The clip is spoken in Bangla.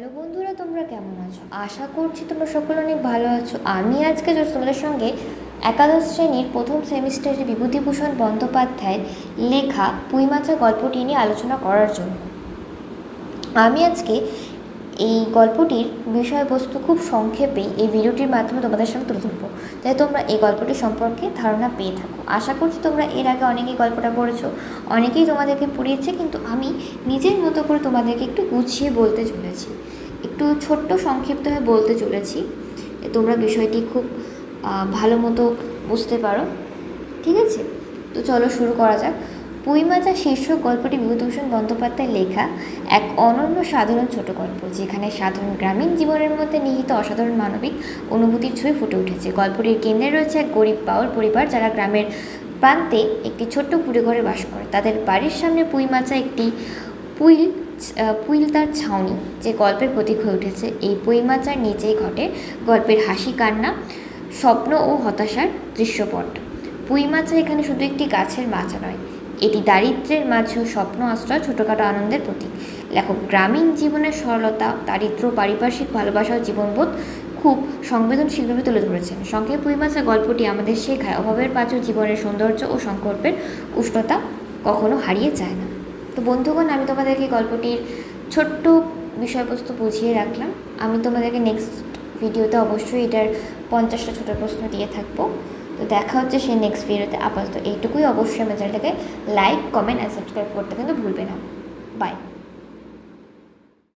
হ্যালো বন্ধুরা, তোমরা কেমন আছো? আশা করছি তোমরা সকলে অনেক ভালো আছো। আমি আজকে তোমাদের সঙ্গে একাদশ শ্রেণির প্রথম সেমিস্টারে বিভূতিভূষণ বন্দ্যোপাধ্যায়ের লেখা পুঁইমাছা গল্পটি নিয়ে আলোচনা করার জন্য। আমি আজকে এই গল্পটির বিষয়বস্তু খুব সংক্ষেপে এই ভিডিওটির মাধ্যমে তোমাদের সামনে তুলে ধরবো। যাতে তোমরা এই গল্পটি সম্পর্কে ধারণা পেয়ে থাকো। আশা করছি তোমরা এর আগে অনেকেই গল্পটা পড়েছো, অনেকেই তোমাদেরকে পড়িয়েছে, কিন্তু আমি নিজের মতো করে তোমাদেরকে একটু গুছিয়ে বলতে চলেছি। একটু ছোট্ট সংক্ষিপ্তভাবে বলতে চলেছি তোমরা বিষয়টি খুব ভালো মতো বুঝতে পারো। ঠিক আছে? তো চলো শুরু করা যাক। পুঁইমাচা শীর্ষক গল্পটি বিভূতিভূষণ বন্দ্যোপাধ্যায়ের লেখা এক অনন্য সাধারণ ছোট গল্প, যেখানে সাধারণ গ্রামীণ জীবনের মধ্যে নিহিত অসাধারণ মানবিক অনুভূতির ছবি ফুটে উঠেছে। গল্পটির কেন্দ্রে রয়েছে এক গরিব পাওয়ার পরিবার যারা গ্রামের প্রান্তে একটি ছোট্ট কুড়ে ঘরে বাস করে। তাদের বাড়ির সামনে পুঁইমাচা একটি পুইল পুইল তার ছাউনি, যে গল্পের প্রতীক হয়ে উঠেছে। এই পুঁইমাচার নিচেই ঘটে গল্পের হাসি, কান্না, স্বপ্ন ও হতাশার দৃশ্যপট। পুঁইমাচা এখানে শুধু একটি গাছের মাচা নয় এটি দারিদ্র্যের মাঝেও স্বপ্ন, আশ্রয়, ছোটোখাটো আনন্দের প্রতীক। লেখক, গ্রামীণ জীবনের সরলতা, দারিদ্র, পারিপার্শ্বিক ভালোবাসা ও জীবনবোধ খুব সংবেদনশীলভাবে তুলে ধরেছেন। সংক্ষেপে পুঁইমাচা গল্পটি আমাদের শেখায়, অভাবের পাঁচও জীবনের সৌন্দর্য ও সংকল্পের উষ্ণতা কখনো হারিয়ে যায় না। তো বন্ধুগণ, আমি তোমাদেরকে গল্পটির ছোট্ট বিষয়বস্তু বুঝিয়ে রাখলাম। আমি তোমাদেরকে নেক্সট ভিডিওতে অবশ্যই এটার পঞ্চাশটা ছোটো প্রশ্ন দিয়ে থাকব। তো দেখা হচ্ছে সেই নেক্সট ভিডিওতে আপাতত এইটুকুই। অবশ্যই আমার চ্যানেলটাকে লাইক কমেন্ট অ্যান্ড সাবস্ক্রাইব করতে কিন্তু ভুলবে না। বাই